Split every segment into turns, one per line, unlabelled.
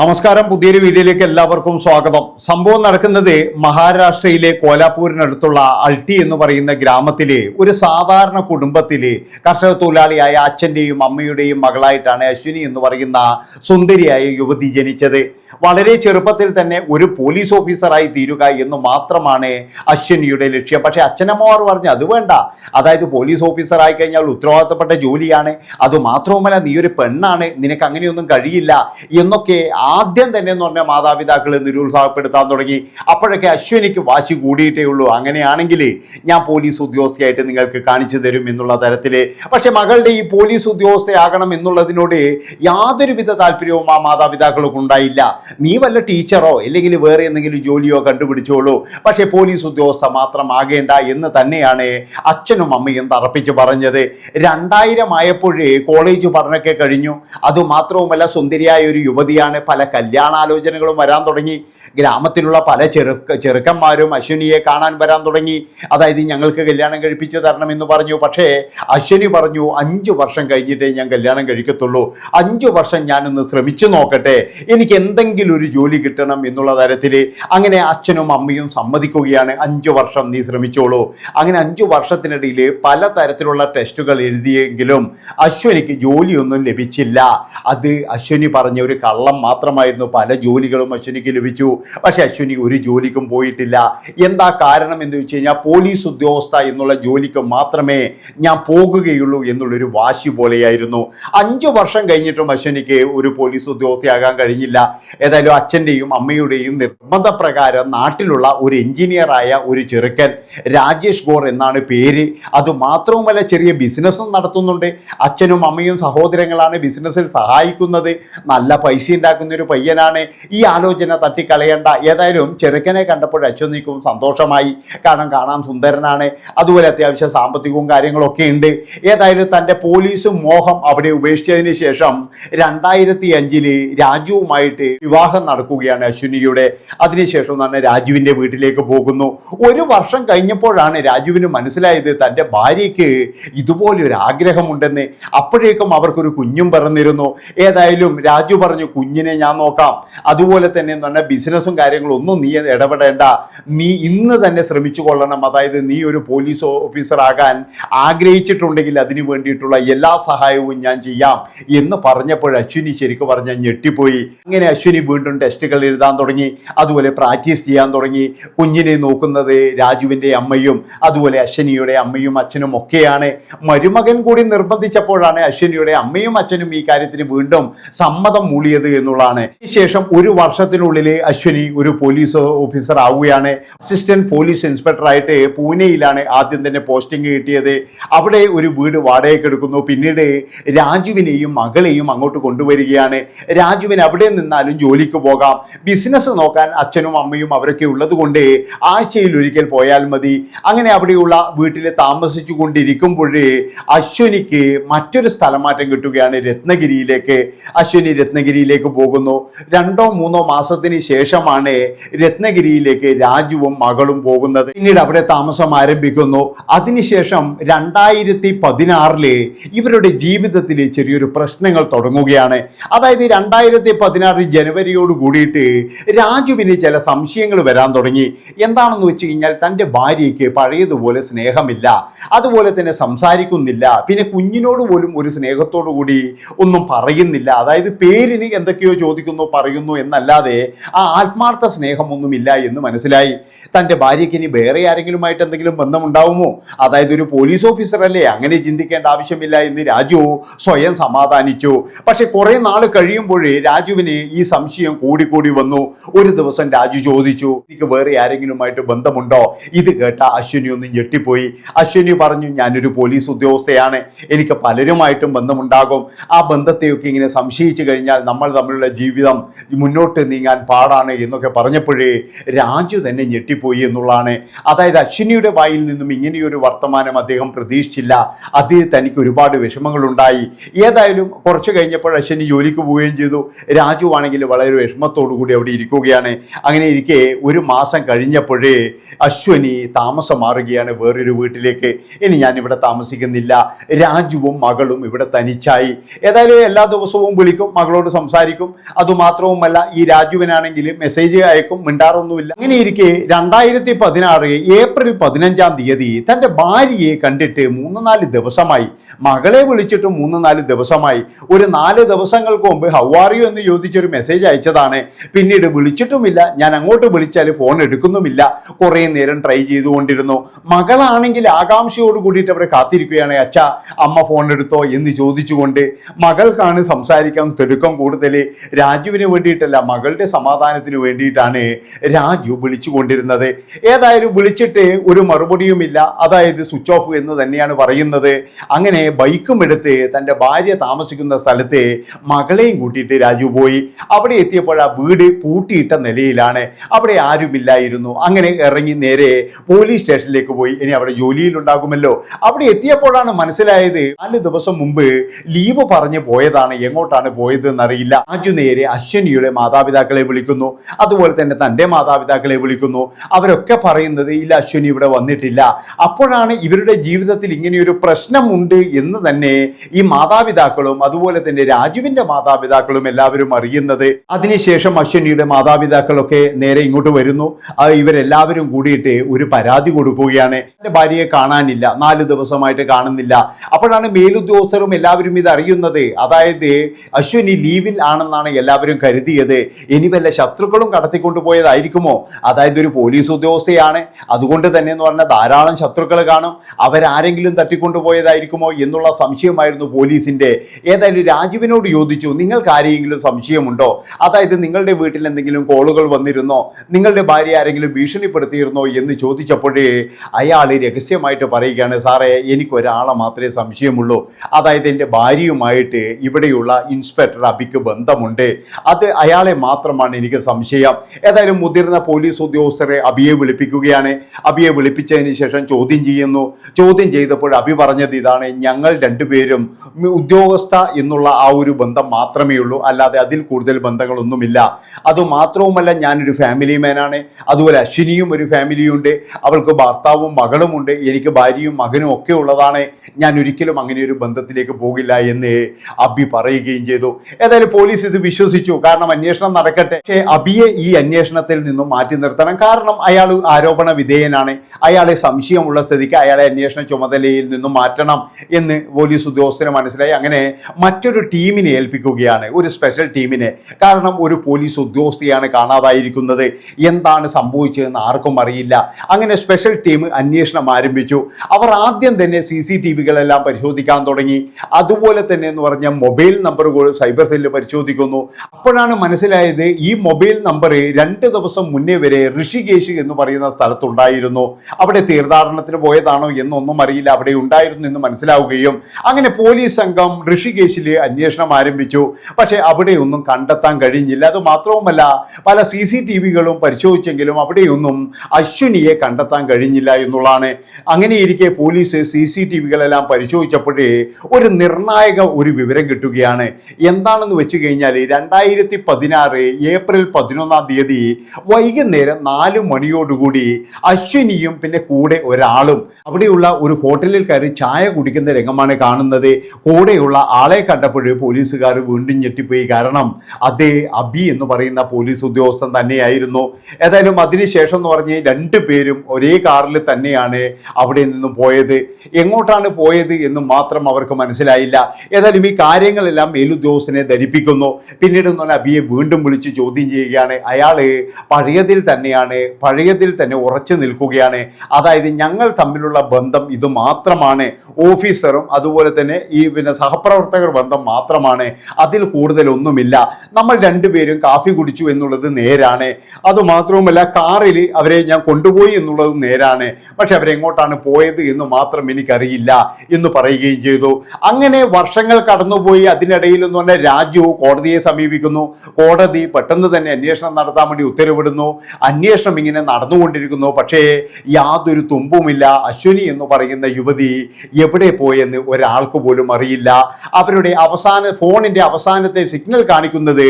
നമസ്കാരം. പുതിയൊരു വീഡിയോയിലേക്ക് എല്ലാവർക്കും സ്വാഗതം. സംഭവം നടക്കുന്നത് മഹാരാഷ്ട്രയിലെ കോലാപൂരിനടുത്തുള്ള അൾട്ടി എന്ന് പറയുന്ന ഗ്രാമത്തിലെ ഒരു സാധാരണ കുടുംബത്തിലെ കർഷക തൊഴിലാളിയായ അച്ഛന്റെയും അമ്മയുടെയും മകളായിട്ടാണ് അശ്വിനി എന്ന് പറയുന്ന സുന്ദരിയായ യുവതി ജനിച്ചത്. വളരെ ചെറുപ്പത്തിൽ തന്നെ ഒരു പോലീസ് ഓഫീസറായി തീരുക എന്ന് മാത്രമാണ് അശ്വിനിയുടെ ലക്ഷ്യം. പക്ഷേ അച്ഛനമ്മമാർ പറഞ്ഞു അത് വേണ്ട. അതായത് പോലീസ് ഓഫീസറായി കഴിഞ്ഞാൽ ഉത്തരവാദിത്തപ്പെട്ട ജോലിയാണ്. അത് മാത്രവുമല്ല നീ ഒരു പെണ്ണാണ്. നിനക്ക് അങ്ങനെയൊന്നും കഴിയില്ല. എന്നൊക്കെ ആദ്യം തന്നെ എന്ന് പറഞ്ഞാൽ മാതാപിതാക്കൾ നിരുത്സാഹപ്പെടുത്താൻ തുടങ്ങി. അപ്പോഴൊക്കെ അശ്വിനിക്ക് വാശി കൂടിയിട്ടേ ഉള്ളൂ. അങ്ങനെയാണെങ്കിൽ ഞാൻ പോലീസ് ഉദ്യോഗസ്ഥയായിട്ട് നിങ്ങൾക്ക് കാണിച്ചു തരും എന്നുള്ള തരത്തിൽ പക്ഷേ മകളുടെ ഈ പോലീസ് ഉദ്യോഗസ്ഥയാകണം എന്നുള്ളതിനോട് യാതൊരുവിധ താല്പര്യവും ആ മാതാപിതാക്കൾക്ക് ഉണ്ടായില്ല. നീ വല്ല ടീച്ചറോ അല്ലെങ്കിൽ വേറെ എന്തെങ്കിലും ജോലിയോ കണ്ടുപിടിച്ചോളൂ. പക്ഷേ പോലീസ് ഉദ്യോഗസ്ഥ മാത്രം ആകേണ്ട എന്ന് തന്നെയാണ് അച്ഛനും അമ്മയും തറപ്പിച്ച് പറഞ്ഞത്. രണ്ടായിരം ആയപ്പോഴേ കോളേജ് പഠനമൊക്കെ കഴിഞ്ഞു. അതുമാത്രവുമല്ല സുന്ദരിയായ ഒരു യുവതിയാണ് പല കല്യാണാലോചനകളും വരാൻ തുടങ്ങി. ഗ്രാമത്തിലുള്ള പല ചെറു ചെറുക്കന്മാരും അശ്വിനിയെ കാണാൻ വരാൻ തുടങ്ങി. അതായത് ഞങ്ങൾക്ക് കല്യാണം കഴിപ്പിച്ചു തരണം എന്ന് പറഞ്ഞു. പക്ഷേ അശ്വിനി പറഞ്ഞു അഞ്ച് വർഷം കഴിഞ്ഞിട്ടേ ഞാൻ കല്യാണം കഴിക്കത്തുള്ളൂ. അഞ്ച് വർഷം ഞാനൊന്ന് ശ്രമിച്ചു നോക്കട്ടെ. എനിക്ക് എന്തെങ്കിലും ഒരു ജോലി കിട്ടണം എന്നുള്ള തരത്തിൽ. അങ്ങനെ അച്ഛനും അമ്മയും സമ്മതിക്കുകയാണ്. അഞ്ച് വർഷം നീ ശ്രമിച്ചോളൂ. അങ്ങനെ അഞ്ച് വർഷത്തിനിടയിൽ പല തരത്തിലുള്ള ടെസ്റ്റുകൾ എഴുതിയെങ്കിലും അശ്വനിക്ക് ജോലിയൊന്നും ലഭിച്ചില്ല. അത് അശ്വിനി പറഞ്ഞ ഒരു കള്ളം മാത്രമായിരുന്നു പല ജോലികളും അശ്വിനിക്ക് ലഭിച്ചു. പക്ഷെ അശ്വിനി ഒരു ജോലിക്കും പോയിട്ടില്ല. എന്താ കാരണം എന്ന് വെച്ച് കഴിഞ്ഞാൽ പോലീസ് ഉദ്യോഗസ്ഥ എന്നുള്ള ജോലിക്ക് മാത്രമേ ഞാൻ പോകുകയുള്ളൂ എന്നുള്ളൊരു വാശി പോലെയായിരുന്നു. അഞ്ചു വർഷം കഴിഞ്ഞിട്ടും അശ്വിനിക്ക് ഒരു പോലീസ് ഉദ്യോഗസ്ഥയാകാൻ കഴിഞ്ഞില്ല. ഏതായാലും അച്ഛന്റെയും അമ്മയുടെയും നിർബന്ധപ്രകാരം നാട്ടിലുള്ള ഒരു എഞ്ചിനീയറായ ഒരു ചെറുക്കൻ രാജേഷ് ഗോർ എന്നാണ് പേര്. അത് മാത്രവുമല്ല ചെറിയ ബിസിനസ്സും നടത്തുന്നുണ്ട്. അച്ഛനും അമ്മയും സഹോദരങ്ങളാണ് ബിസിനസ്സിൽ സഹായിക്കുന്നത്. നല്ല പൈസ ഉണ്ടാക്കുന്ന. ഒരു പയ്യനാണ്. ഈ ആലോചന തട്ടിക്കളയേണ്ട. ഏതായാലും ചെറുക്കനെ കണ്ടപ്പോൾ അച്ഛനിക്കും സന്തോഷമായി. കാരണം കാണാൻ സുന്ദരനാണ്. അതുപോലെ അത്യാവശ്യം സാമ്പത്തികവും കാര്യങ്ങളൊക്കെ ഉണ്ട്. ഏതായാലും തന്റെ പോലീസും മോഹം അവിടെ ഉപേക്ഷിച്ചതിന് ശേഷം രണ്ടായിരത്തി അഞ്ചിൽ രാജുവുമായിട്ട് വിവാഹം നടക്കുകയാണ് അശ്വിനിയുടെ. അതിനുശേഷം തന്നെ രാജുവിന്റെ വീട്ടിലേക്ക് പോകുന്നു. ഒരു വർഷം കഴിഞ്ഞപ്പോഴാണ് രാജുവിന് മനസ്സിലായത് തന്റെ ഭാര്യയ്ക്ക് ഇതുപോലെ ഒരു ആഗ്രഹമുണ്ടെന്ന് അപ്പോഴേക്കും അവർക്കൊരു കുഞ്ഞും പറഞ്ഞിരുന്നു ഏതായാലും രാജു പറഞ്ഞു കുഞ്ഞിനെ ഞാൻ നോക്കാം. അതുപോലെ തന്നെ എന്ന് പറഞ്ഞാൽ ബിസിനസ്സും കാര്യങ്ങളും ഒന്നും നീ ഇടപെടേണ്ട. നീ ഇന്ന് തന്നെ ശ്രമിച്ചു കൊള്ളണം. അതായത് നീ ഒരു പോലീസ് ഓഫീസർ ആകാൻ ആഗ്രഹിച്ചിട്ടുണ്ടെങ്കിൽ അതിനു വേണ്ടിയിട്ടുള്ള എല്ലാ സഹായവും ഞാൻ ചെയ്യാം എന്ന് പറഞ്ഞപ്പോൾ അശ്വിനി ശരിക്കും പറഞ്ഞാൽ ഞെട്ടിപ്പോയി. അങ്ങനെ അശ്വിനി വീണ്ടും ടെസ്റ്റുകൾ എഴുതാൻ തുടങ്ങി. അതുപോലെ പ്രാക്ടീസ് ചെയ്യാൻ തുടങ്ങി. കുഞ്ഞിനെ നോക്കുന്നത് രാജുവിന്റെ അമ്മയും അതുപോലെ അശ്വിനിയുടെ അമ്മയും അച്ഛനും ഒക്കെയാണ്. മരുമകൻ കൂടി നിർബന്ധിച്ചപ്പോഴാണ് അശ്വിനിയുടെ അമ്മയും അച്ഛനും ഈ കാര്യത്തിന് വീണ്ടും സമ്മതം മൂളിയത് എന്നുള്ളതാണ് ശേഷം ഒരു വർഷത്തിനുള്ളിൽ അശ്വിനി ഒരു പോലീസ് ഓഫീസർ ആവുകയാണ്. അസിസ്റ്റന്റ് പോലീസ് ഇൻസ്പെക്ടറായിട്ട് പൂനെയിലാണ് ആദ്യം തന്നെ പോസ്റ്റിംഗ് കിട്ടിയത്. അവിടെ ഒരു വീട് വാടകയ്ക്ക് എടുക്കുന്നു. പിന്നീട് രാജുവിനെയും മകളെയും അങ്ങോട്ട് കൊണ്ടുവരികയാണ്. രാജുവിന് അവിടെ നിന്നാലും ജോലിക്ക് പോകാം. ബിസിനസ് നോക്കാൻ അച്ഛനും അമ്മയും അവരൊക്കെ ഉള്ളത് കൊണ്ട് ആഴ്ചയിൽ ഒരിക്കൽ പോയാൽ മതി. അങ്ങനെ അവിടെയുള്ള വീട്ടിൽ താമസിച്ചു കൊണ്ടിരിക്കുമ്പോഴേ അശ്വനിക്ക് മറ്റൊരു സ്ഥലമാറ്റം കിട്ടുകയാണ് രത്നഗിരിയിലേക്ക്. അശ്വനി രത്നഗിരിയിലേക്ക് പോകുന്നു. രണ്ടോ മൂന്നോ മാസത്തിന് ശേഷമാണ് രത്നഗിരിയിലേക്ക് രാജുവും മകളും പോകുന്നത്. പിന്നീട് അവിടെ താമസം ആരംഭിക്കുന്നു. അതിനുശേഷം രണ്ടായിരത്തി പതിനാറിൽ ഇവരുടെ ജീവിതത്തിൽ ചെറിയൊരു പ്രശ്നങ്ങൾ തുടങ്ങുകയാണ്. അതായത് രണ്ടായിരത്തി പതിനാറ് ജനുവരിയോട് കൂടിയിട്ട് രാജുവിന് ചില സംശയങ്ങൾ വരാൻ തുടങ്ങി. എന്താണെന്ന് വെച്ച് കഴിഞ്ഞാൽ തന്റെ ഭാര്യയ്ക്ക് പഴയതുപോലെ സ്നേഹമില്ല. അതുപോലെ തന്നെ സംസാരിക്കുന്നില്ല. പിന്നെ കുഞ്ഞിനോട് പോലും ഒരു സ്നേഹത്തോടു കൂടി ഒന്നും പറയുന്നില്ല. അതായത് പേരിന് എന്തൊക്കെയോ ചോദിക്കുന്നു പറയുന്നു എന്നല്ലാതെ ആ ആത്മാർത്ഥ സ്നേഹമൊന്നുമില്ല എന്ന് മനസ്സിലായി. തന്റെ ഭാര്യയ്ക്ക് ഇനി വേറെ ആരെങ്കിലുമായിട്ട് എന്തെങ്കിലും ബന്ധമുണ്ടാവുമോ? അതായത് ഒരു പോലീസ് ഓഫീസർ അല്ലേ? അങ്ങനെ ചിന്തിക്കേണ്ട ആവശ്യമില്ല എന്ന് രാജു സ്വയം സമാധാനിച്ചു. പക്ഷെ കുറെ നാൾ കഴിയുമ്പോഴേ രാജുവിന് ഈ സംശയം കൂടിക്കൂടി വന്നു. ഒരു ദിവസം രാജു ചോദിച്ചു എനിക്ക് വേറെ ആരെങ്കിലുമായിട്ട് ബന്ധമുണ്ടോ? ഇത് കേട്ട അശ്വിനി ഒന്ന് ഞെട്ടിപ്പോയി. അശ്വിനി പറഞ്ഞു ഞാനൊരു പോലീസ് ഉദ്യോഗസ്ഥയാണ്. എനിക്ക് പലരുമായിട്ടും ബന്ധമുണ്ടാകും. ആ ബന്ധത്തെയൊക്കെ ഇങ്ങനെ സംശയിച്ചു കഴിഞ്ഞാൽ നമ്മൾ തമ്മിലുള്ള ജീവിതം മുന്നോട്ട് നീങ്ങാൻ പാടാണ് എന്നൊക്കെ പറഞ്ഞപ്പോഴേ രാജു തന്നെ ഞെട്ടിപ്പോയി എന്നുള്ളതാണ്. അതായത് അശ്വിനിയുടെ വായിൽ നിന്നും ഇങ്ങനെയൊരു വർത്തമാനം അദ്ദേഹം പ്രതീക്ഷിച്ചില്ല. അത് തനിക്ക് ഒരുപാട് വിഷമങ്ങളുണ്ടായി. ഏതായാലും കുറച്ച് കഴിഞ്ഞപ്പോൾ അശ്വിനി ജോലിക്ക് പോവുകയും ചെയ്തു. രാജു ആണെങ്കിൽ വളരെ വിഷമത്തോടു കൂടി അവിടെ ഇരിക്കുകയാണ്. അങ്ങനെ ഇരിക്കെ ഒരു മാസം കഴിഞ്ഞപ്പോഴേ അശ്വനി താമസം മാറുകയാണ് വേറൊരു വീട്ടിലേക്ക്. ഇനി ഞാൻ ഇവിടെ താമസിക്കുന്നില്ല. രാജുവും മകളും ഇവിടെ തനിച്ചായി. ഏതായാലും എല്ലാ ദിവസവും വിളിക്കും മകളോട് സംസാരിക്കും. അതുമാത്രവുമല്ല ഈ രാജുവിനാണെങ്കിൽ മെസ്സേജ് അയക്കും മിണ്ടാറൊന്നുമില്ല. അങ്ങനെ ഇരിക്കെ രണ്ടായിരത്തി പതിനാറ് ഏപ്രിൽ പതിനഞ്ചാം തീയതി തന്റെ ഭാര്യയെ കണ്ടിട്ട് മൂന്ന് നാല് ദിവസമായി മകളെ വിളിച്ചിട്ട് മൂന്ന് നാല് ദിവസമായി ഒരു നാല് ദിവസങ്ങൾക്ക് മുമ്പ് ഹൗവാറിയോ എന്ന് ചോദിച്ചൊരു മെസ്സേജ് അയച്ചതാണ്. പിന്നീട് വിളിച്ചിട്ടുമില്ല ഞാൻ അങ്ങോട്ട് വിളിച്ചാൽ ഫോൺ എടുക്കുന്നുമില്ല. കുറേ നേരം ട്രൈ ചെയ്തുകൊണ്ടിരുന്നു. മകളാണെങ്കിൽ ആകാംക്ഷയോട് കൂടിയിട്ട് അവരെ കാത്തിരിക്കുകയാണ് അച്ഛ അമ്മ ഫോൺ എടുത്തോ? എന്ന് ചോദിച്ചുകൊണ്ട് മകൾക്കാണ് സംസാരിക്കാൻ തിടുക്കം കൂടുതൽ രാജുവിന് വേണ്ടിയിട്ടല്ല മകളുടെ സമാധാനത്തിന് വേണ്ടിയിട്ടാണ് രാജു വിളിച്ചുകൊണ്ടിരുന്നത് ഏതായാലും വിളിച്ചിട്ട് ഒരു മറുപടിയുമില്ല അതായത് സ്വിച്ച് ഓഫ് എന്ന് തന്നെയാണ് പറയുന്നത്. അങ്ങനെ ബൈക്കും എടുത്ത് തന്റെ ഭാര്യ താമസിക്കുന്ന സ്ഥലത്ത് മകളെയും കൂട്ടിയിട്ട് രാജു പോയി. അവിടെ എത്തിയപ്പോൾ ആ വീട് പൂട്ടിയിട്ട നിലയിലാണ്. അവിടെ ആരുമില്ലായിരുന്നു. അങ്ങനെ ഇറങ്ങി നേരെ പോലീസ് സ്റ്റേഷനിലേക്ക് പോയി. ഇനി അവിടെ ജോലിയിലുണ്ടാകുമല്ലോ അവിടെ എത്തിയപ്പോഴാണ് മനസ്സിലായത് നാല് ദിവസം മുമ്പ് ലീവ് പറഞ്ഞു പോയതാണ്. എങ്ങോട്ടാണ് പോയതെന്ന് അറിയില്ല. രാജു നേരെ അശ്വനിയുടെ മാതാപിതാക്കളെ വിളിക്കുന്നു. അതുപോലെ തന്നെ തന്റെ മാതാപിതാക്കളെ വിളിക്കുന്നു. അവരൊക്കെ പറയുന്നത് ഇല്ല അശ്വനി ഇവിടെ വന്നിട്ടില്ല. അപ്പോഴാണ് ഇവരുടെ ജീവിതത്തിൽ ഇങ്ങനെയൊരു പ്രശ്നമുണ്ട് എന്ന് തന്നെ ഈ മാതാപിതാക്കളും അതുപോലെ തന്നെ രാജുവിന്റെ മാതാപിതാക്കളും എല്ലാവരും അറിയുന്നത്. അതിനുശേഷം അശ്വനിയുടെ മാതാപിതാക്കളൊക്കെ നേരെ ഇങ്ങോട്ട് വരുന്നു. ഇവരെല്ലാവരും കൂടിയിട്ട് ഒരു പരാതി കൊടുക്കുകയാണ്. എന്റെ ഭാര്യയെ കാണാനില്ല. നാല് ദിവസമായിട്ട് കാണുന്നില്ല. അപ്പോഴാണ് മേലുദ്യോഗസ്ഥരും എല്ലാവരും ഇത് അറിയുന്നത്. അതായത് അശ്വനി ലീവിൽ ആണെന്നാണ് എല്ലാവരും കരുതിയത്. ഇനി വല്ല ശത്രുക്കളും കടത്തിക്കൊണ്ടുപോയതായിരിക്കുമോ അതായത് ഒരു പോലീസ് ഉദ്യോഗസ്ഥയാണ്. അതുകൊണ്ട് തന്നെ എന്ന് പറഞ്ഞാൽ ധാരാളം ശത്രുക്കൾ കാണും. അവരാരെങ്കിലും തട്ടിക്കൊണ്ടുപോയതായിരിക്കുമോ എന്നുള്ള സംശയമായിരുന്നു പോലീസിന്റെ. ഏതായാലും രാജുവിനോട് ചോദിച്ചു നിങ്ങൾക്ക് ആരെങ്കിലും സംശയമുണ്ടോ? അതായത് നിങ്ങളുടെ വീട്ടിൽ എന്തെങ്കിലും കോളുകൾ വന്നിരുന്നോ? നിങ്ങളുടെ ഭാര്യ ആരെങ്കിലും ഭീഷണിപ്പെടുത്തിയിരുന്നോ? എന്ന് ചോദിച്ചപ്പോഴേ അയാൾ രഹസ്യമായിട്ട് പറയുകയാണ് സാറേ എനിക്കൊരാളെ മാത്രമേ സംശയമുള്ളൂ. അതായത് എന്റെ ഭാര്യയുമായിട്ട് ഇവിടെയുള്ള ഇൻസ്പെക്ടർ അബിക്ക് ബന്ധമുണ്ട്. അത് അയാളെ മാത്രമാണ് എനിക്ക് സംശയം. ഏതായാലും മുതിർന്ന പോലീസ് ഉദ്യോഗസ്ഥരെ അബിയെ വിളിപ്പിക്കുകയാണ്. അബിയെ വിളിപ്പിച്ചതിന് ശേഷം ചോദ്യം ചെയ്യുന്നു. ചോദ്യം ചെയ്തപ്പോൾ അബി പറഞ്ഞത് ഇതാണ് ഞങ്ങൾ രണ്ടുപേരും ഉദ്യോഗസ്ഥ എന്നുള്ള ആ ഒരു ബന്ധം മാത്രമേ ഉള്ളൂ. അല്ലാതെ അതിൽ കൂടുതൽ ബന്ധങ്ങളൊന്നുമില്ല. അതുമാത്രവുമല്ല ഞാനൊരു ഫാമിലി മാനാണ് അതുപോലെ അശ്വിനിയും ഒരു ഫാമിലിയുണ്ട് അവൾക്ക് ഭർത്താവും മകളുമുണ്ട് എനിക്ക് ഭാര്യയും മകനും ഒക്കെ ഉള്ളതാണ്. ഞാൻ ഒരിക്കലും അങ്ങനെ ഒരു ബന്ധത്തിലേക്ക് പോകില്ല എന്ന് അബി പറയുകയും ചെയ്തു. ഏതായാലും പോലീസ് ഇത് വിശ്വസിച്ചു. കാരണം അന്വേഷണം നടക്കട്ടെ. പക്ഷേ അബിയെ ഈ അന്വേഷണത്തിൽ നിന്നും മാറ്റി നിർത്തണം. കാരണം അയാൾ ആരോപണ വിധേയനാണ്. അയാളെ സംശയമുള്ള സ്ഥിതിക്ക് അയാളെ അന്വേഷണ ചുമതലയിൽ നിന്നും മാറ്റണം എന്ന് പോലീസ് ഉദ്യോഗസ്ഥന് മനസ്സിലായി. അങ്ങനെ മറ്റൊരു ടീമിനെ ഏൽപ്പിക്കുകയാണ്. ഒരു സ്പെഷ്യൽ ടീമിനെ. കാരണം ഒരു പോലീസ് ഉദ്യോഗസ്ഥയാണ് കാണാതായിരിക്കുന്നത്. എന്താണ് സംഭവിച്ചതെന്ന് ആർക്കും അറിയില്ല. അങ്ങനെ സ്പെഷ്യൽ ടീം അന്വേഷണം ആരംഭിച്ചു. അവർ ആദ്യം തന്നെ സി സി ടി വികളെല്ലാം പരിശോധിക്കാൻ തുടങ്ങി. അതുപോലെ തന്നെ എന്ന് പറഞ്ഞ മൊബൈൽ നമ്പറുകൾ സൈബർ സെല്ല് പരിശോധിക്കുന്നു. അപ്പോഴാണ് മനസ്സിലായത് ഈ മൊബൈൽ നമ്പർ രണ്ട് ദിവസം മുന്നേ വരെ ഋഷികേശ് എന്ന് പറയുന്ന സ്ഥലത്തുണ്ടായിരുന്നു. അവിടെ തീർത്ഥാടനത്തിന് പോയതാണോ എന്നൊന്നും അറിയില്ല. അവിടെ ഉണ്ടായിരുന്നു എന്ന് മനസ്സിലാവുകയും അങ്ങനെ പോലീസ് സംഘം ഋഷികേശിൽ അന്വേഷണം ആരംഭിച്ചു. പക്ഷേ അവിടെയൊന്നും കണ്ടെത്താൻ കഴിഞ്ഞില്ല. അത് മാത്രവുമല്ല പല സി സി ടി വികളും പരിശോധിച്ചെങ്കിലും അവിടെയൊന്നും അശ്വിനിയെ കണ്ടെത്താൻ കഴിഞ്ഞില്ല എന്നുള്ളതാണ്. അങ്ങനെയിരിക്കെ പോലീസ് സി സി ടി വികളെല്ലാം പരിശോധിച്ചപ്പോഴേ ഒരു നിർണായക ഒരു വിവരം കിട്ടുകയാണ്. എന്താണെന്ന് വെച്ച് കഴിഞ്ഞാൽ രണ്ടായിരത്തി പതിനാറ് ഏപ്രിൽ പതിനൊന്നാം തീയതി വൈകുന്നേരം നാല് മണിയോടുകൂടി അശ്വിനിയും പിന്നെ കൂടെ ഒരാളും അവിടെയുള്ള ഒരു ഹോട്ടലിൽ കയറി ചായ കുടിക്കുന്ന രംഗമാണ് കാണുന്നത്. കൂടെയുള്ള ആളെ കണ്ടപ്പോൾ പോലീസുകാർ വീണ്ടും ഞെട്ടിപ്പോയി. കാരണം അതേ അബി എന്ന് പറയുന്ന പോലീസ് ഉദ്യോഗസ്ഥൻ തന്നെയായിരുന്നു. ഏതായാലും അതിനുശേഷം എന്ന് പറഞ്ഞ് രണ്ടു പേരും ഒരേ കാറിൽ തന്നെയാണ് അവിടെ നിന്ന് പോയത്. എങ്ങോട്ടാണ് പോയത് എന്ന് മാത്രം അവർക്ക് മനസ്സിലായില്ല. ഏതായാലും ഈ കാര്യങ്ങളെല്ലാം മേലുദ്യോഗസ്ഥനെ ധരിപ്പിക്കുന്നു. പിന്നീട് എന്ന് പറഞ്ഞാൽ അബിയെ വീണ്ടും വിളിച്ച് ചോദ്യം ചെയ്യുകയാണ്. അയാൾ പഴയതിൽ തന്നെയാണ് പഴയതിൽ തന്നെ ഉറച്ചു നിൽക്കുകയാണ്. അതായത് ഞങ്ങൾ തമ്മിലുള്ള ബന്ധം ഇത് മാത്രമാണ്. ഓഫീസറും അതുപോലെ തന്നെ ഈ പിന്നെ സഹപ്രവർത്തകർ ബന്ധം മാത്രമാണ്. അതിൽ കൂടുതലൊന്നുമില്ല. നമ്മൾ രണ്ടുപേരും കാഫി കുടിച്ചു എന്നുള്ളത് നേരാണ്. അതുമാത്രവുമല്ല കാറിൽ അവരെ ഞാൻ കൊണ്ടുപോയി എന്നുള്ളത് നേരാണ്. പക്ഷെ അവരെങ്ങോട്ടാണ് പോയത് എന്ന് മാത്രം എനിക്കറിയില്ല എന്ന് പറയുകയും ചെയ്തു. അങ്ങനെ വർഷങ്ങൾ കടന്നുപോയി. അതിനിടയിൽ എന്ന് പറഞ്ഞാൽ രാജു കോടതിയെ സമീപിക്കുന്നു. കോടതി പെട്ടെന്ന് തന്നെ അന്വേഷണം നടത്താൻ വേണ്ടി ഉത്തരവിടുന്നു. അന്വേഷണം ഇങ്ങനെ നടന്നുകൊണ്ടിരിക്കുന്നു. പക്ഷേ യാതൊരു തുമ്പുമില്ല. അശ്വിനി എന്ന് പറയുന്ന യുവതി എവിടെ പോയെന്ന് ഒരാൾക്ക് പോലും അറിയില്ല. അവരുടെ അവസാന ഫോണിന്റെ അവസാനത്തെ സിഗ്നൽ കാണിക്കുന്നത്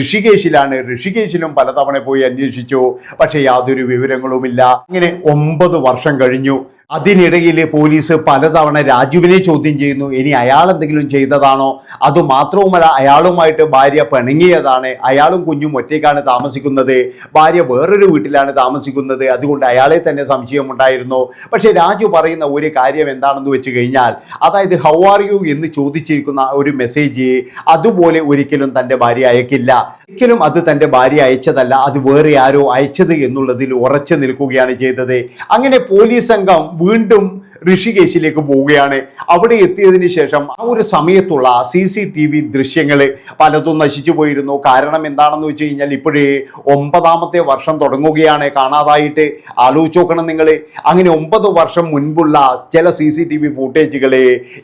ഋഷികേശിലാണ്. ഋഷികേശിലും പലതവണ പോയി അന്വേഷിച്ചു. പക്ഷേ യാതൊരു വിവരങ്ങളുമില്ല. ഇങ്ങനെ ഒമ്പത് വർഷം കഴിഞ്ഞു. അതിനിടയിൽ പോലീസ് പലതവണ രാജുവിനെ ചോദ്യം ചെയ്യുന്നു. ഇനി അയാൾ എന്തെങ്കിലും ചെയ്തതാണോ? അത് മാത്രവുമല്ല അയാളുമായിട്ട് ഭാര്യ പിണങ്ങിയതാണ്. അയാളും കുഞ്ഞും ഒറ്റയ്ക്കാണ് താമസിക്കുന്നത്. ഭാര്യ വേറൊരു വീട്ടിലാണ് താമസിക്കുന്നത്. അതുകൊണ്ട് അയാളെ തന്നെ സംശയമുണ്ടായിരുന്നു. പക്ഷേ രാജു പറയുന്ന ഒരു കാര്യം എന്താണെന്ന് വെച്ച് കഴിഞ്ഞാൽ അതായത് ഹൗ ആർ യു എന്ന് ചോദിച്ചിരിക്കുന്ന ഒരു മെസ്സേജ് അതുപോലെ ഒരിക്കലും തന്റെ ഭാര്യ അയക്കില്ല. ഒരിക്കലും അത് തന്റെ ഭാര്യ അയച്ചതല്ല അത് വേറെ ആരോ അയച്ചത് എന്നുള്ളതിൽ ഉറച്ചു നിൽക്കുകയാണ് ചെയ്തത്. അങ്ങനെ പോലീസ് സംഘം വീണ്ടും ഋഷികേശിലേക്ക് പോവുകയാണ്. അവിടെ എത്തിയതിന് ശേഷം ആ ഒരു സമയത്തുള്ള സി സി ടി വി ദൃശ്യങ്ങൾ പലതും നശിച്ചു പോയിരുന്നു. കാരണം എന്താണെന്ന് വെച്ച് കഴിഞ്ഞാൽ ഇപ്പോഴേ ഒമ്പതാമത്തെ വർഷം തുടങ്ങുകയാണ്. കാണാതായിട്ട് ആലോചിച്ച് നോക്കണം നിങ്ങൾ അങ്ങനെ ഒമ്പത് വർഷം മുൻപുള്ള ചില സി സി ടി വി ഫുട്ടേജുകൾ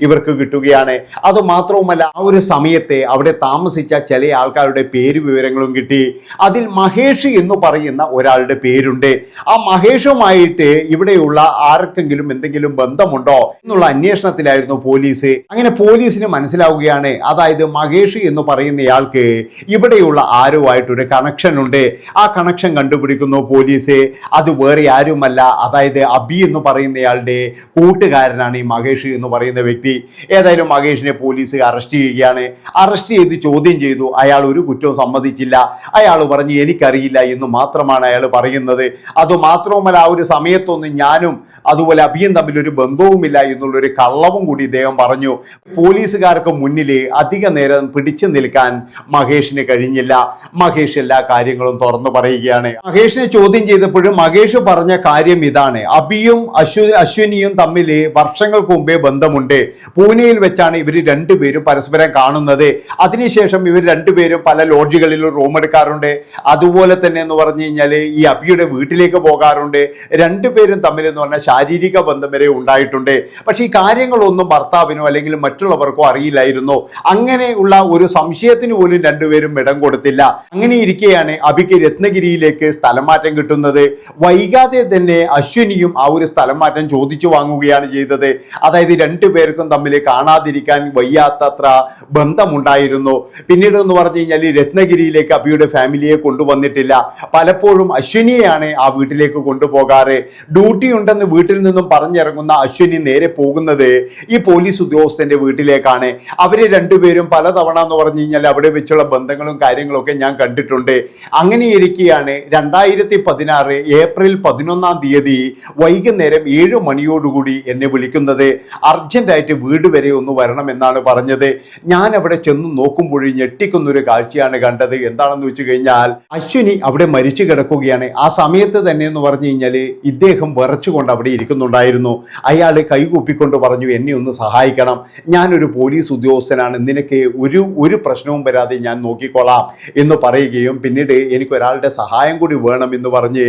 ഇവർക്ക് കിട്ടുകയാണ്. അത് മാത്രവുമല്ല ആ ഒരു സമയത്തെ അവിടെ താമസിച്ച ചില ആൾക്കാരുടെ പേര് വിവരങ്ങളും കിട്ടി. അതിൽ മഹേഷ് എന്ന് പറയുന്ന ഒരാളുടെ പേരുണ്ട്. ആ മഹേഷുമായിട്ട് ഇവിടെയുള്ള ആർക്കെങ്കിലും എന്തെങ്കിലും ബന്ധമുണ്ടോ എന്നുള്ള അന്വേഷണത്തിലായിരുന്നു പോലീസ്. അങ്ങനെ പോലീസിന് മനസ്സിലാവുകയാണ് അതായത് മഹേഷ് എന്ന് പറയുന്നയാൾക്ക് ഇവിടെയുള്ള ആരുമായിട്ടൊരു കണക്ഷൻ ഉണ്ട്. ആ കണക്ഷൻ കണ്ടുപിടിക്കുന്നു പോലീസ്. അത് വേറെ ആരുമല്ല അതായത് അബി എന്ന് പറയുന്നയാളുടെ കൂട്ടുകാരനാണ് ഈ മഹേഷ് എന്ന് പറയുന്ന വ്യക്തി. ഏതായാലും മഹേഷിനെ പോലീസ് അറസ്റ്റ് ചെയ്യുകയാണ്. അറസ്റ്റ് ചെയ്ത് ചോദ്യം ചെയ്തു അയാൾ ഒരു കുറ്റവും സമ്മതിച്ചില്ല. അയാൾ പറഞ്ഞു എനിക്കറിയില്ല എന്ന് മാത്രമാണ് അയാൾ പറയുന്നത്. അത് മാത്രവുമല്ല ആ ഒരു സമയത്തൊന്നും ഞാനും അതുപോലെ അഭിയും തമ്മിൽ ഒരു ബന്ധവുമില്ല എന്നുള്ളൊരു കള്ളവും കൂടി ഇദ്ദേഹം പറഞ്ഞു. പോലീസുകാർക്ക് മുന്നിൽ അധിക നേരം പിടിച്ചു നിൽക്കാൻ മഹേഷിന് കഴിഞ്ഞില്ല. മഹേഷ് എല്ലാ കാര്യങ്ങളും തുറന്നു പറയുകയാണ്. മഹേഷിനെ ചോദ്യം ചെയ്തപ്പോഴും മഹേഷ് പറഞ്ഞ കാര്യം ഇതാണ്. അഭിയും അശ്വ അശ്വിനിയും തമ്മിൽ വർഷങ്ങൾക്ക് മുമ്പേ ബന്ധമുണ്ട്. പൂനെയിൽ വെച്ചാണ് ഇവർ രണ്ടുപേരും പരസ്പരം കാണുന്നത്. അതിനുശേഷം ഇവർ രണ്ടുപേരും പല ലോഡ്ജുകളിലും റൂം എടുക്കാറുണ്ട്. അതുപോലെ തന്നെ എന്ന് പറഞ്ഞു കഴിഞ്ഞാൽ ഈ അബിയുടെ വീട്ടിലേക്ക് പോകാറുണ്ട്. രണ്ടുപേരും തമ്മിൽ എന്ന് പറഞ്ഞാൽ ശാരീരിക ബന്ധം വരെ ഉണ്ടായിട്ടുണ്ട്. പക്ഷേ ഈ കാര്യങ്ങളൊന്നും ഭർത്താവിനോ അല്ലെങ്കിൽ മറ്റുള്ളവർക്കോ അറിയില്ലായിരുന്നു. അങ്ങനെയുള്ള ഒരു സംശയത്തിന് പോലും രണ്ടുപേരും ഇടം കൊടുത്തില്ല. അങ്ങനെ ഇരിക്കെയാണ് അബിക്ക് രത്നഗിരിയിലേക്ക് സ്ഥലമാറ്റം കിട്ടുന്നത്. വൈകാതെ തന്നെ അശ്വിനിയും ആ ഒരു സ്ഥലമാറ്റം ചോദിച്ചു വാങ്ങുകയാണ് ചെയ്തത്. അതായത് രണ്ടു പേർക്കും തമ്മിൽ കാണാതിരിക്കാൻ വയ്യാത്തത്ര ബന്ധമുണ്ടായിരുന്നു. പിന്നീട് എന്ന് പറഞ്ഞു കഴിഞ്ഞാൽ രത്നഗിരിയിലേക്ക് അബിയുടെ ഫാമിലിയെ കൊണ്ടുവന്നിട്ടില്ല. പലപ്പോഴും അശ്വിനിയെയാണ് ആ വീട്ടിലേക്ക് കൊണ്ടുപോകാറ്. ഡ്യൂട്ടി ഉണ്ടെന്ന് വീട്ടിൽ നിന്നും പറഞ്ഞിറങ്ങുന്ന അശ്വിനി നേരെ പോകുന്നത് ഈ പോലീസ് ഉദ്യോഗസ്ഥന്റെ വീട്ടിലേക്കാണ്. അവർ രണ്ടുപേരും പലതവണ എന്ന് പറഞ്ഞു കഴിഞ്ഞാൽ അവിടെ വെച്ചുള്ള ബന്ധങ്ങളും കാര്യങ്ങളൊക്കെ ഞാൻ കണ്ടിട്ടുണ്ട്. അങ്ങനെ ഇരിക്കുകയാണ് രണ്ടായിരത്തി പതിനാറ് ഏപ്രിൽ പതിനൊന്നാം തീയതി വൈകുന്നേരം ഏഴ് മണിയോടുകൂടി എന്നെ വിളിക്കുന്നത്. അർജന്റായിട്ട് വീട് വരെ ഒന്ന് വരണം എന്നാണ് പറഞ്ഞത്. ഞാൻ അവിടെ ചെന്ന് നോക്കുമ്പോൾ ഞെട്ടിക്കുന്നൊരു കാഴ്ചയാണ് കണ്ടത്. എന്താണെന്ന് വെച്ച് കഴിഞ്ഞാൽ അശ്വിനി അവിടെ മരിച്ചു കിടക്കുകയാണ്. ആ സമയത്ത് തന്നെ എന്ന് പറഞ്ഞു കഴിഞ്ഞാൽ ഇദ്ദേഹം വിറച്ചുകൊണ്ട് അവിടെ ഇരിക്കുന്നുണ്ടായിരുന്നു. അയാൾ കൈകൂപ്പിക്കൊണ്ട് പറഞ്ഞു എന്നെ ഒന്ന് സഹായിക്കണം. ഞാനൊരു പോലീസ് ഉദ്യോഗസ്ഥനാണ്. നിനക്ക് ഒരു ഒരു പ്രശ്നവും വരാതെ ഞാൻ നോക്കിക്കൊള്ളാം. എന്ന് പറയുകയും പിന്നീട് എനിക്ക് ഒരാളുടെ സഹായം കൂടി വേണം എന്ന് പറഞ്ഞ്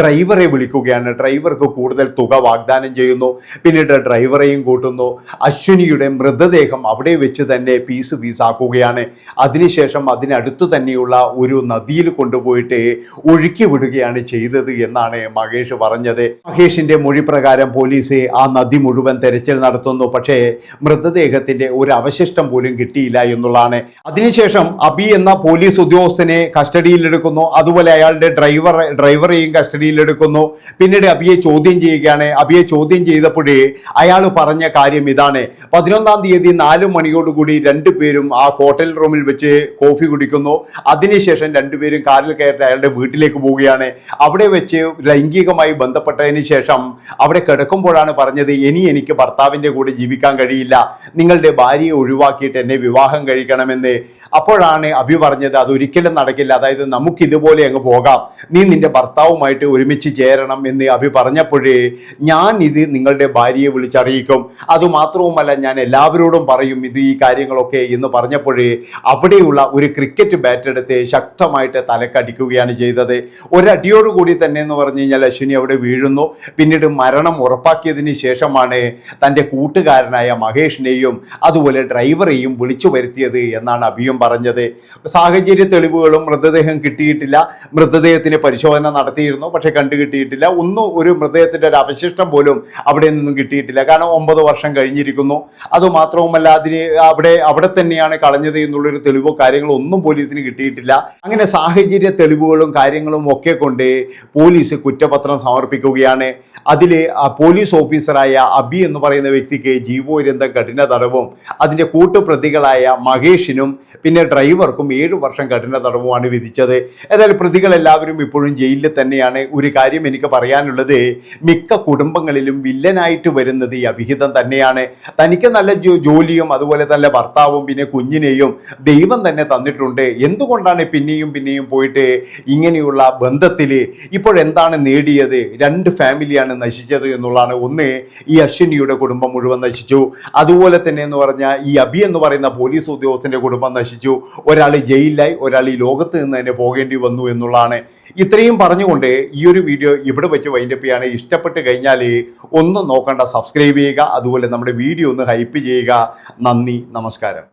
ഡ്രൈവറെ വിളിക്കുകയാണ്. ഡ്രൈവർക്ക് കൂടുതൽ തുക വാഗ്ദാനം ചെയ്യുന്നു. പിന്നീട് ഡ്രൈവറെയും കൂട്ടുന്നു. അശ്വിനിയുടെ മൃതദേഹം അവിടെ വെച്ച് തന്നെ പീസ് പീസാക്കുകയാണ്. അതിനുശേഷം അതിനടുത്ത് തന്നെയുള്ള ഒരു നദിയിൽ കൊണ്ടുപോയിട്ട് ഒഴുക്കി വിടുകയാണ് ചെയ്തത് എന്നാണ് മഹേഷ് പറഞ്ഞത്. മഹേഷിന്റെ മൊഴി പ്രകാരം പോലീസ് ആ നദി മുഴുവൻ തെരച്ചിൽ നടത്തുന്നു. പക്ഷേ മൃതദേഹത്തിന്റെ ഒരു അവശിഷ്ടം പോലും കിട്ടിയില്ല എന്നുള്ളതാണ്. അതിനുശേഷം അബി എന്ന പോലീസ് ഉദ്യോഗസ്ഥനെ കസ്റ്റഡിയിലെടുക്കുന്നു അതുപോലെ അയാളുടെ ഡ്രൈവർ ഡ്രൈവറെയും കസ്റ്റഡിയിലെടുക്കുന്നു പിന്നീട് അബിയെ ചോദ്യം ചെയ്യുകയാണ്. അബിയെ ചോദ്യം ചെയ്തപ്പോഴേ അയാൾ പറഞ്ഞ കാര്യം ഇതാണ്. പതിനൊന്നാം തീയതി നാല് മണിയോടുകൂടി രണ്ടുപേരും ആ ഹോട്ടൽ റൂമിൽ വെച്ച് കോഫി കുടിക്കുന്നു. അതിനുശേഷം രണ്ടുപേരും കാറിൽ കയറി അയാളുടെ വീട്ടിലേക്ക് പോവുകയാണ്. അവിടെ വെച്ച് ലൈംഗികമായി ബന്ധപ്പെട്ടതിന് ശേഷം അവിടെ കിടക്കുമ്പോഴാണ് പറഞ്ഞത് ഇനി എനിക്ക് ഭർത്താവിന്റെ കൂടെ ജീവിക്കാൻ കഴിയില്ല. നിങ്ങളുടെ ഭാര്യയെ ഒഴിവാക്കിയിട്ട് എന്നെ വിവാഹം കഴിക്കണമെന്ന്. അപ്പോഴാണ് അഭി പറഞ്ഞത് അതൊരിക്കലും നടക്കില്ല. അതായത് നമുക്ക് ഇതുപോലെ അങ്ങ് പോകാം. നീ നിന്റെ ഭർത്താവുമായിട്ട് ഒരുമിച്ച് ചേരണം എന്ന് അഭി പറഞ്ഞപ്പോഴേ ഞാൻ ഇത് നിങ്ങളുടെ ഭാര്യയെ വിളിച്ചറിയിക്കും. അതുമാത്രവുമല്ല ഞാൻ എല്ലാവരോടും പറയും ഇത് ഈ കാര്യങ്ങളൊക്കെ എന്ന് പറഞ്ഞപ്പോഴേ അവിടെയുള്ള ഒരു ക്രിക്കറ്റ് ബാറ്റ് എടുത്ത് ശക്തമായിട്ട് തലക്കടിക്കുകയാണ് ചെയ്തത്. ഒരടിയോടുകൂടി തന്നെ എന്ന് പറഞ്ഞു കഴിഞ്ഞാൽ അശ്വിനി അവിടെ വീഴുന്നു. പിന്നീട് മരണം ഉറപ്പാക്കിയതിന് ശേഷമാണ് തന്റെ കൂട്ടുകാരനായ മഹേഷിനെയും അതുപോലെ ഡ്രൈവറെയും വിളിച്ചു വരുത്തിയത് എന്നാണ് അഭിയും പറഞ്ഞത്. സാഹചര്യ തെളിവുകളും മൃതദേഹം കിട്ടിയിട്ടില്ല. മൃതദേഹത്തിന് പരിശോധന നടത്തിയിരുന്നു പക്ഷെ കണ്ടു കിട്ടിയിട്ടില്ല. ഒന്നും ഒരു മൃതദേഹത്തിന്റെ ഒരു അവശിഷ്ടം പോലും അവിടെ നിന്നും കിട്ടിയിട്ടില്ല. കാരണം ഒമ്പത് വർഷം കഴിഞ്ഞിരിക്കുന്നു. അതുമാത്രവുമല്ല അതിന് അവിടെ അവിടെ തന്നെയാണ് കളഞ്ഞത് എന്നുള്ളൊരു തെളിവോ കാര്യങ്ങളോ ഒന്നും പോലീസിന് കിട്ടിയിട്ടില്ല. അങ്ങനെ സാഹചര്യ തെളിവുകളും കാര്യങ്ങളും ഒക്കെ കൊണ്ട് പോലീസ് കുറ്റപത്രം സമർപ്പിക്കുകയാണ്. അതിൽ പോലീസ് ഓഫീസറായ അബി എന്ന് പറയുന്ന വ്യക്തിക്ക് ജീവപര്യന്തം കഠിന തടവും അതിന്റെ കൂട്ടുപ്രതികളായ മഹേഷിനും പിന്നെ ഡ്രൈവർക്കും ഏഴ് വർഷം കഠിന തടവുമാണ് വിധിച്ചത്. ഏതായാലും പ്രതികളെല്ലാവരും ഇപ്പോഴും ജയിലിൽ തന്നെയാണ്. ഒരു കാര്യം എനിക്ക് പറയാനുള്ളത് മിക്ക കുടുംബങ്ങളിലും വില്ലനായിട്ട് വരുന്നത് ഈ അവിഹിതം തന്നെയാണ്. തനിക്ക് നല്ല ജോലിയും അതുപോലെ തന്നെ ഭർത്താവും പിന്നെ കുഞ്ഞിനെയും ദൈവം തന്നെ തന്നിട്ടുണ്ട്. എന്തുകൊണ്ടാണ് പിന്നെയും പിന്നെയും പോയിട്ട് ഇങ്ങനെയുള്ള ബന്ധത്തിൽ ഇപ്പോഴെന്താണ് നേടിയത്? രണ്ട് ഫാമിലിയാണ് നശിച്ചത് എന്നുള്ളതാണ്. ഒന്ന് ഈ അശ്വിനിയുടെ കുടുംബം മുഴുവൻ നശിച്ചു. അതുപോലെ തന്നെ എന്ന് പറഞ്ഞാൽ ഈ അബി എന്ന് പറയുന്ന പോലീസ് ഉദ്യോഗസ്ഥന്റെ കുടുംബം നശിച്ചു. ഒരാൾ ജയിലിലായി ഒരാൾ ഈ ലോകത്ത് നിന്ന് തന്നെ പോകേണ്ടി വന്നു എന്നുള്ളതാണ്. ഇത്രയും പറഞ്ഞുകൊണ്ട് ഈ ഒരു വീഡിയോ ഇവിടെ വെച്ച് വൈൻഡപ്പ് ചെയ്യാണ്. ഇഷ്ടപ്പെട്ട് കഴിഞ്ഞാൽ ഒന്ന് നോക്കണ്ട സബ്സ്ക്രൈബ് ചെയ്യുക. അതുപോലെ നമ്മുടെ വീഡിയോ ഒന്ന് ഹൈപ്പ് ചെയ്യുക. നന്ദി നമസ്കാരം.